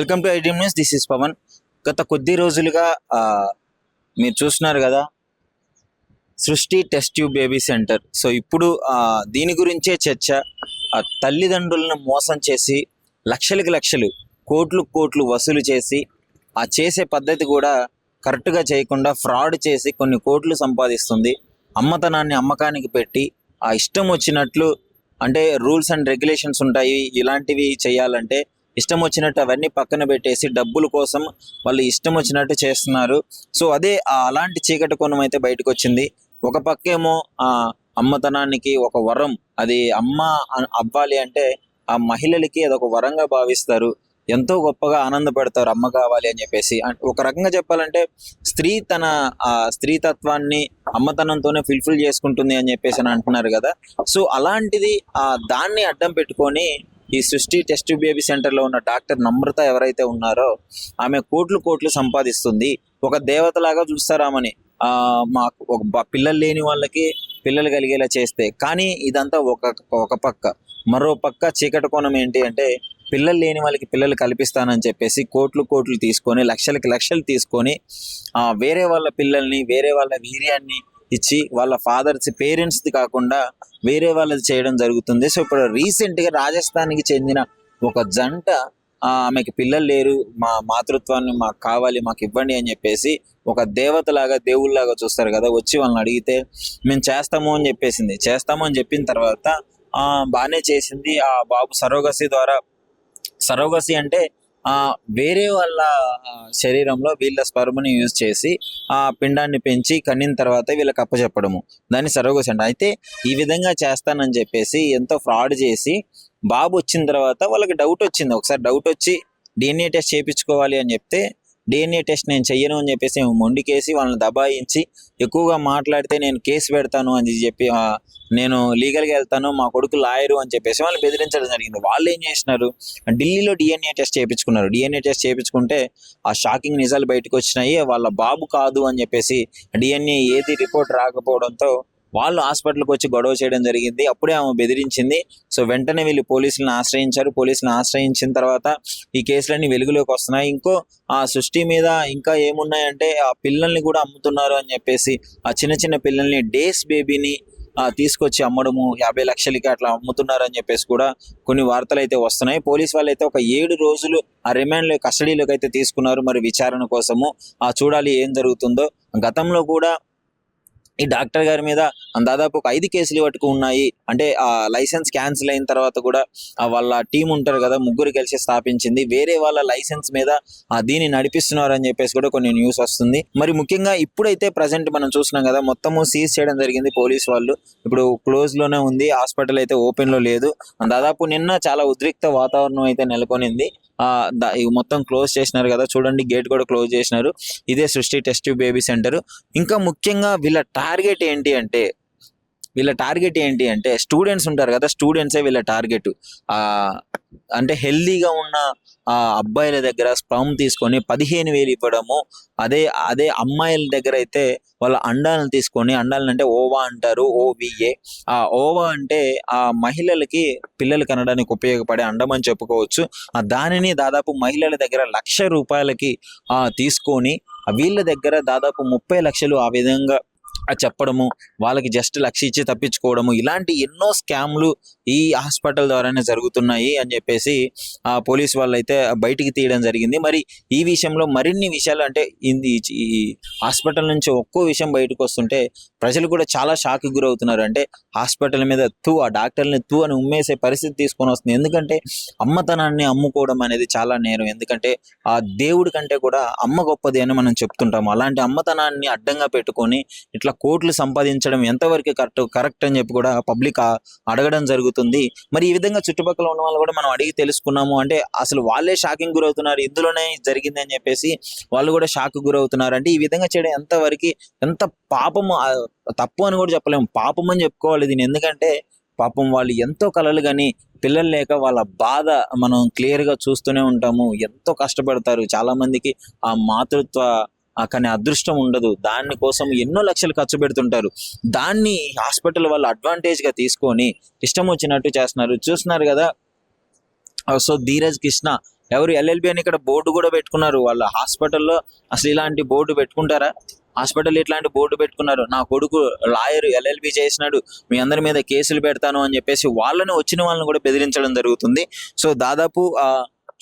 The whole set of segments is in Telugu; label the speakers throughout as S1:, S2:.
S1: welcome to ID news. This is Pavan. గత కొద్ది రోజులుగా మీరు చూస్తున్నారు కదా Srishti test tube baby centre. So ఇప్పుడు దీని గురించే చర్చ ఆ, తల్లిదండ్రులను మోసం చేసి లక్షలకి లక్షలు కోట్లు కోట్లు వసూలు చేసి ఆ చేసే పద్ధతి కూడా కరెక్ట్గా చేయకుండా ఫ్రాడ్ చేసి కొన్ని కోట్లు సంపాదిస్తుంది. అమ్మతనాన్ని అమ్మకానికి పెట్టి ఆ ఇష్టం వచ్చినట్లు అంటే రూల్స్ అండ్ రెగ్యులేషన్స్ ఉంటాయి ఇలాంటివి చేయాలంటే ఇష్టం వచ్చినట్టు అవన్నీ పక్కన పెట్టేసి డబ్బుల కోసం వాళ్ళు ఇష్టం వచ్చినట్టు చేస్తున్నారు. సో అదే అలాంటి చీకటి కోణం అయితే బయటకు వచ్చింది ఒక పక్కేమో ఆ అమ్మతనానికి ఒక వరం అది అమ్మ అవ్వాలి అంటే ఆ మహిళలకి అదొక వరంగా భావిస్తారు. ఎంతో గొప్పగా ఆనందపడతారు అమ్మ కావాలి అని చెప్పేసి. ఒక రకంగా చెప్పాలంటే స్త్రీ తన ఆ స్త్రీతత్వాన్ని అమ్మతనంతోనే ఫుల్ఫిల్ చేసుకుంటుంది అని చెప్పేసి అని అంటున్నారు కదా. సో అలాంటిది ఆ దాన్ని అడ్డం పెట్టుకొని ఈ సృష్టి టెస్ట్ బేబీ సెంటర్లో ఉన్న డాక్టర్ నమ్రత ఎవరైతే ఉన్నారో ఆమె కోట్లు కోట్లు సంపాదిస్తుంది. ఒక దేవతలాగా చూస్తారామని ఆ మాకు ఒక పిల్లలు లేని వాళ్ళకి పిల్లలు కలిగేలా చేస్తే. కానీ ఇదంతా ఒక ఒక పక్క. మరో పక్క చీకటి కోణం ఏంటి అంటే పిల్లలు లేని వాళ్ళకి పిల్లలు కల్పిస్తానని చెప్పేసి కోట్లు కోట్లు తీసుకొని లక్షలకి లక్షలు తీసుకొని వేరే వాళ్ళ పిల్లల్ని వేరే వాళ్ళ వీర్యాన్ని ఇచ్చి వాళ్ళ ఫాదర్స్ పేరెంట్స్ది కాకుండా వేరే వాళ్ళది చేయడం జరుగుతుంది. సో ఇప్పుడు రీసెంట్గా రాజస్థాన్కి చెందిన ఒక జంట ఆమెకి పిల్లలు లేరు మా మాతృత్వాన్ని మాకు కావాలి మాకు ఇవ్వండి అని చెప్పేసి ఒక దేవతలాగా దేవుళ్ళలాగా చూస్తారు కదా వచ్చి వాళ్ళని అడిగితే మేము చేస్తాము అని చెప్పేసింది. చేస్తాము అని చెప్పిన తర్వాత బాగానే చేసింది. ఆ బాబు సరోగసి ద్వారా సరోగసి అంటే వేరే వాళ్ళ శరీరంలో వీళ్ళ స్పర్మని యూజ్ చేసి ఆ పిండాన్ని పెంచి కన్నిన తర్వాత వీళ్ళకి అప్పచెప్పడము. దాన్ని సరోగసి అంట. అయితే ఈ విధంగా చేస్తానని చెప్పేసి ఎంతో ఫ్రాడ్ చేసి బాబు వచ్చిన తర్వాత వాళ్ళకి డౌట్ వచ్చింది. ఒకసారి డౌట్ వచ్చి డిఎన్ఏ టెస్ట్ చేయించుకోవాలి అని చెప్తే డిఎన్ఏ టెస్ట్ నేను చెయ్యను అని చెప్పేసి మొండికేసి వాళ్ళని దబాయించి ఎక్కువగా మాట్లాడితే నేను కేసు పెడతాను అని చెప్పి నేను లీగల్గా వెళ్తాను మా కొడుకు లాయరు అని చెప్పేసి వాళ్ళని బెదిరించడం జరిగింది. వాళ్ళు ఏం చేసినారు? ఢిల్లీలో డిఎన్ఏ టెస్ట్ చేయించుకున్నారు. డిఎన్ఏ టెస్ట్ చేయించుకుంటే ఆ షాకింగ్ నిజాలు బయటకు వచ్చినాయి. వాళ్ళ బాబు కాదు అని చెప్పేసి డిఎన్ఏ ఏది రిపోర్ట్ రాకపోవడంతో వాళ్ళు హాస్పిటల్కి వచ్చి గొడవ చేయడం జరిగింది. అప్పుడే ఆమె బెదిరించింది. సో వెంటనే వీళ్ళు పోలీసులను ఆశ్రయించారు. పోలీసులను ఆశ్రయించిన తర్వాత ఈ కేసులన్నీ వెలుగులోకి వస్తున్నాయి. ఇంకో ఆ సృష్టి మీద ఇంకా ఏమున్నాయంటే ఆ పిల్లల్ని కూడా అమ్ముతున్నారు అని చెప్పేసి ఆ చిన్న చిన్న పిల్లల్ని డేస్ బేబీని తీసుకొచ్చి అమ్మడము యాభై లక్షలకి అట్లా అమ్ముతున్నారు అని చెప్పేసి కూడా కొన్ని వార్తలు అయితే వస్తున్నాయి. పోలీస్ వాళ్ళు అయితే ఒక ఏడు రోజులు ఆ రిమాండ్లో కస్టడీలోకి అయితే తీసుకున్నారు. మరి విచారణ కోసము. ఆ చూడాలి ఏం జరుగుతుందో. గతంలో కూడా ఈ డాక్టర్ గారి మీద దాదాపు ఒక ఐదు కేసులు పట్టుకు ఉన్నాయి. అంటే ఆ లైసెన్స్ క్యాన్సిల్ అయిన తర్వాత కూడా వాళ్ళ టీం ఉంటారు కదా ముగ్గురు కలిసి స్థాపించింది. వేరే వాళ్ళ లైసెన్స్ మీద దీన్ని నడిపిస్తున్నారు అని చెప్పేసి కూడా కొన్ని న్యూస్ వస్తుంది. మరి ముఖ్యంగా ఇప్పుడైతే ప్రజెంట్ మనం చూస్తున్నాం కదా మొత్తము సీజ్ చేయడం జరిగింది పోలీస్ వాళ్ళు. ఇప్పుడు క్లోజ్లోనే ఉంది హాస్పిటల్ అయితే ఓపెన్లో లేదు. దాదాపు నిన్న చాలా ఉద్రిక్త వాతావరణం అయితే నెలకొనింది. ఇవి మొత్తం క్లోజ్ చేసినారు కదా చూడండి గేట్ కూడా క్లోజ్ చేసినారు. ఇదే సృష్టి టెస్ట్ బేబీ సెంటర్. ఇంకా ముఖ్యంగా వీళ్ళ టార్గెట్ ఏంటి అంటే వీళ్ళ టార్గెట్ ఏంటి అంటే స్టూడెంట్స్ ఉంటారు కదా స్టూడెంట్సే వీళ్ళ టార్గెట్. ఆ అంటే హెల్దీగా ఉన్న ఆ అబ్బాయిల దగ్గర స్పమ్ తీసుకొని పదిహేను వేలు ఇవ్వడము అదే అదే అమ్మాయిల దగ్గర అయితే వాళ్ళ అండాలను తీసుకొని అండాలను అంటే ఓవా అంటారు ఓవిఏ. ఆ ఓవా అంటే ఆ మహిళలకి పిల్లలు కనడానికి ఉపయోగపడే అండం అని చెప్పుకోవచ్చు. ఆ దానిని దాదాపు మహిళల దగ్గర లక్ష రూపాయలకి ఆ తీసుకొని వీళ్ళ దగ్గర దాదాపు ముప్పై లక్షలు ఆ విధంగా చెప్పడము వాళ్ళకి జస్ట్ లక్ష ఇచ్చి తప్పించుకోవడము ఇలాంటి ఎన్నో స్కామ్లు ఈ హాస్పిటల్ ద్వారానే జరుగుతున్నాయి అని చెప్పేసి ఆ పోలీస్ వాళ్ళు అయితే బయటికి తీయడం జరిగింది. మరి ఈ విషయంలో మరిన్ని విషయాలు అంటే ఇది ఈ హాస్పిటల్ నుంచి ఒక్కో విషయం బయటకు వస్తుంటే ప్రజలు కూడా చాలా షాక్ గురవుతున్నారు. అంటే హాస్పిటల్ మీద తూ ఆ డాక్టర్ని తూ అని ఉమ్మేసే పరిస్థితి తీసుకొని వస్తుంది. ఎందుకంటే అమ్మతనాన్ని అమ్ముకోవడం అనేది చాలా నేరం. ఎందుకంటే ఆ దేవుడి కంటే కూడా అమ్మ గొప్పది అని మనం చెప్తుంటాము. అలాంటి అమ్మతనాన్ని అడ్డంగా పెట్టుకొని ఇట్లా లక్షల కోట్లు సంపాదించడం ఎంతవరకు కరెక్ట్ కరెక్ట్ అని చెప్పి కూడా పబ్లిక్ అడగడం జరుగుతుంది. మరి ఈ విధంగా చుట్టుపక్కల ఉన్న వాళ్ళు కూడా మనం అడిగి తెలుసుకున్నాము. అంటే అసలు వాళ్ళే షాకింగ్ గురవుతున్నారు. ఇందులోనే జరిగింది అని చెప్పేసి వాళ్ళు కూడా షాక్ గురవుతున్నారు. అంటే ఈ విధంగా చేయడం ఎంతవరకు ఎంత పాపము తప్పు అని కూడా చెప్పలేము. పాపం అని చెప్పుకోవాలి దీన్ని. ఎందుకంటే పాపం వాళ్ళు ఎంతో కలలు కానీ పిల్లలు లేక వాళ్ళ బాధ మనం క్లియర్గా చూస్తూనే ఉంటాము. ఎంతో కష్టపడతారు. చాలా మందికి ఆ మాతృత్వ కానీ అదృష్టం ఉండదు. దాని కోసం ఎన్నో లక్షలు ఖర్చు పెడుతుంటారు. దాన్ని హాస్పిటల్ వాళ్ళు అడ్వాంటేజ్గా తీసుకొని ఇష్టం వచ్చినట్టు చేస్తున్నారు. చూస్తున్నారు కదా? సో ధీరజ్ కృష్ణ ఎవరు ఎల్ఎల్బి అని ఇక్కడ బోర్డు కూడా పెట్టుకున్నారు. వాళ్ళ హాస్పిటల్లో అసలు ఇలాంటి బోర్డు పెట్టుకుంటారా? హాస్పిటల్ ఇట్లాంటి బోర్డు పెట్టుకున్నారు. నా కొడుకు లాయర్ ఎల్ఎల్బి చేసినాడు. మీ అందరి మీద కేసులు పెడతాను అని చెప్పేసి వాళ్ళని వచ్చిన వాళ్ళని కూడా బెదిరించడం జరుగుతుంది. సో దాదాపు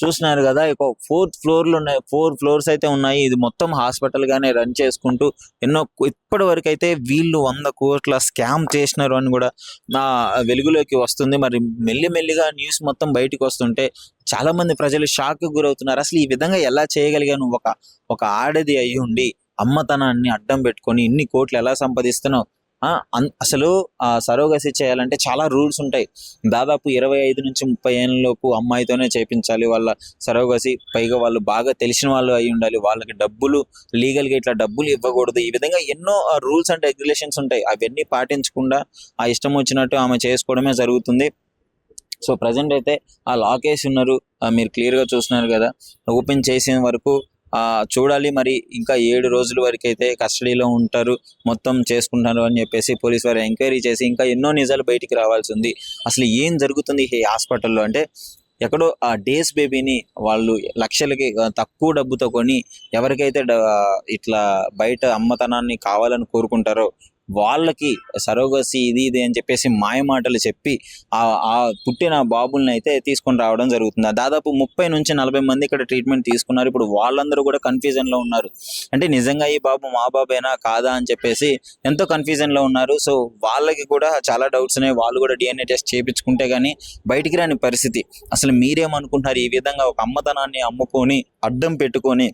S1: చూస్తున్నారు కదా ఇక ఫోర్త్ ఫ్లోర్లు ఉన్నాయి ఫోర్ ఫ్లోర్స్ అయితే ఉన్నాయి. ఇది మొత్తం హాస్పిటల్ గానే రన్ చేసుకుంటూ ఎన్నో ఇప్పటి వరకు అయితే వీళ్ళు వంద కోట్ల స్కామ్ చేసినారు అని కూడా నా వెలుగులోకి వస్తుంది. మరి మెల్లి మెల్లిగా న్యూస్ మొత్తం బయటకు వస్తుంటే చాలా మంది ప్రజలు షాక్ గురవుతున్నారు. అసలు ఈ విధంగా ఎలా చేయగలిగాను? ఒక ఒక ఆడది అయి ఉండి అమ్మతనాన్ని అడ్డం పెట్టుకొని ఇన్ని కోట్లు ఎలా సంపాదిస్తున్నావు? అసలు ఆ సరోగసి చేయాలంటే చాలా రూల్స్ ఉంటాయి. దాదాపు ఇరవై ఐదు నుంచి ముప్పై ఏళ్ళలోపు అమ్మాయితోనే చేపించాలి. వాళ్ళ సరోగసి పైగా వాళ్ళు బాగా తెలిసిన వాళ్ళు అయి ఉండాలి. వాళ్ళకి డబ్బులు లీగల్గా ఇట్లా డబ్బులు ఇవ్వకూడదు. ఈ విధంగా ఎన్నో రూల్స్ అండ్ రెగ్యులేషన్స్ ఉంటాయి. అవన్నీ పాటించకుండా ఆ ఇష్టం వచ్చినట్టు ఆమె చేసుకోవడమే జరుగుతుంది. సో ప్రజెంట్ అయితే ఆ లాకేసి ఉన్నారు. మీరు క్లియర్గా చూస్తున్నారు కదా. ఓపెన్ చేసిన వరకు చూడాలి మరి. ఇంకా ఏడు రోజుల వరకు అయితే కస్టడీలో ఉంటారు. మొత్తం చేసుకుంటారు అని చెప్పేసి పోలీస్ వారు ఎంక్వైరీ చేసి ఇంకా ఎన్నో నిజాలు బయటికి రావాల్సి ఉంది. అసలు ఏం జరుగుతుంది ఈ హాస్పిటల్లో అంటే ఎక్కడో ఆ డేస్ బేబీని వాళ్ళు లక్షలకి తక్కువ డబ్బుతో కొని ఎవరికైతే ఇట్లా బయట అమ్మతనాన్ని కావాలని కోరుకుంటారో వాళ్ళకి సరోగసి ఇది ఇది అని చెప్పేసి మాయ మాటలు చెప్పి ఆ ఆ పుట్టిన బాబుల్ని అయితే తీసుకొని రావడం జరుగుతుంది. దాదాపు ముప్పై నుంచి నలభై మంది ఇక్కడ ట్రీట్మెంట్ తీసుకున్నారు. ఇప్పుడు వాళ్ళందరూ కూడా కన్ఫ్యూజన్లో ఉన్నారు. అంటే నిజంగా ఈ బాబు మా బాబేనా కాదా అని చెప్పేసి ఎంతో కన్ఫ్యూజన్లో ఉన్నారు. సో వాళ్ళకి కూడా చాలా డౌట్స్ ఉన్నాయి. వాళ్ళు కూడా డిఎన్ఏ టెస్ట్ చేయించుకుంటే కానీ బయటికి రాని పరిస్థితి. అసలు మీరేమనుకుంటున్నారు? ఈ విధంగా ఒక అమ్మతనాన్ని అమ్ముకొని అడ్డం పెట్టుకొని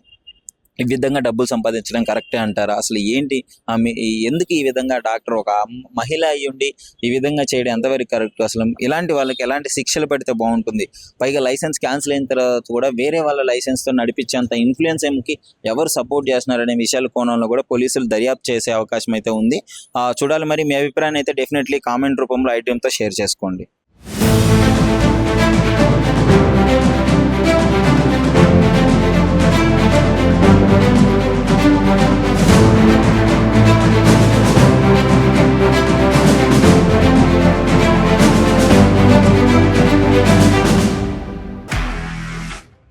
S1: ఈ విధంగా డబ్బులు సంపాదించడం కరెక్టే అంటారా? అసలు ఏంటి? ఆ మీ- ఎందుకు ఈ విధంగా డాక్టర్ ఒక మహిళ అయ్యి ఉండి ఈ విధంగా చేయడం ఎంతవరకు కరెక్ట్? అసలు ఇలాంటి వాళ్ళకి ఎలాంటి శిక్షలు పెడితే బాగుంటుంది? పైగా లైసెన్స్ క్యాన్సిల్ అయిన తర్వాత కూడా వేరే వాళ్ళ లైసెన్స్తో నడిపించేంత ఇన్ఫ్లుయెన్స్ ఏమికి ఎవరు సపోర్ట్ చేస్తున్నారనే విషయాల కోణంలో కూడా పోలీసులు దర్యాప్తు చేసే అవకాశం అయితే ఉంది. ఆ, చూడాలి మరి మీ అభిప్రాయాన్ని అయితే డెఫినెట్లీ కామెంట్ రూపంలో ఐటెంతో షేర్ చేసుకోండి.